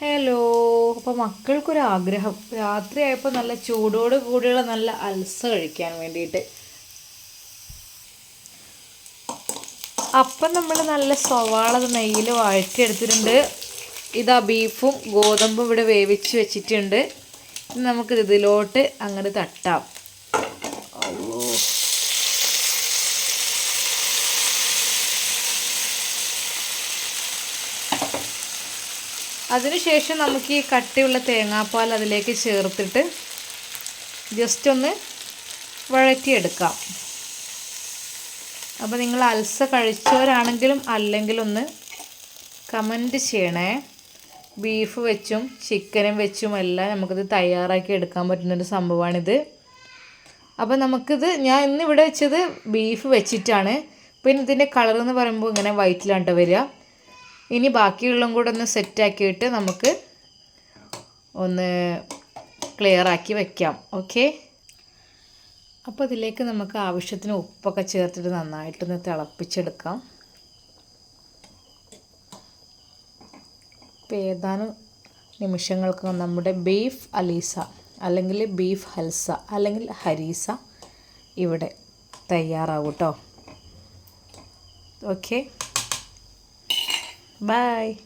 Hello അപ്പോൾ ആഗ്രഹം രാത്രിയായപ്പോൾ നല്ല ചൂടോട് കൂടിയുള്ള നല്ല അൽസ കഴിക്കാൻ വേണ്ടിയിട്ട് അപ്പം നമ്മൾ നല്ല സവാള നെയ്യിൽ വഴറ്റിയെടുത്തിട്ടുണ്ട്. ഇതാ ബീഫും ഗോതമ്പും ഇവിടെ വേവിച്ച് വെച്ചിട്ടുണ്ട്. നമുക്കിതിലോട്ട് അങ്ങോട്ട് തട്ടാം. അയ്യോ അതിനുശേഷം നമുക്ക് ഈ കട്ടിയുള്ള തേങ്ങാപ്പാൽ അതിലേക്ക് ചേർത്തിട്ട് ജസ്റ്റ് ഒന്ന് വഴറ്റിയെടുക്കാം. അപ്പോൾ നിങ്ങൾ അൽസ കഴിച്ചവരാണെങ്കിലും അല്ലെങ്കിലൊന്ന് കമന്റ് ചെയ്യണേ. ബീഫ് വെച്ചും ചിക്കനും വെച്ചും എല്ലാം നമുക്കിത് തയ്യാറാക്കി എടുക്കാൻ പറ്റുന്നൊരു സംഭവമാണിത്. അപ്പോൾ നമുക്കിത് ഞാൻ ഇന്നിവിടെ വെച്ചത് ബീഫ് വെച്ചിട്ടാണ്. പിന്നെ ഇതിന്റെ കളർ എന്ന് പറയുമ്പോൾ ഇങ്ങനെ വൈറ്റിലാണ് വരിക. ഇനി ബാക്കിയുള്ളതും കൂടെ ഒന്ന് സെറ്റാക്കിയിട്ട് നമുക്ക് ഒന്ന് ക്ലിയർ ആക്കി വയ്ക്കാം ഓക്കെ അപ്പോൾ ഇതിലേക്ക് നമുക്ക് ആവശ്യത്തിന് ഉപ്പൊക്കെ ചേർത്തിട്ട് നന്നായിട്ടൊന്ന് തിളപ്പിച്ചെടുക്കാം. ഇപ്പോൾ ഏതാനും നിമിഷങ്ങൾക്ക് നമ്മുടെ ബീഫ് അലീസ അല്ലെങ്കിൽ ബീഫ് ഹൽസ അല്ലെങ്കിൽ ഹരീസ ഇവിടെ തയ്യാറാവും കേട്ടോ ഓക്കെ Bye.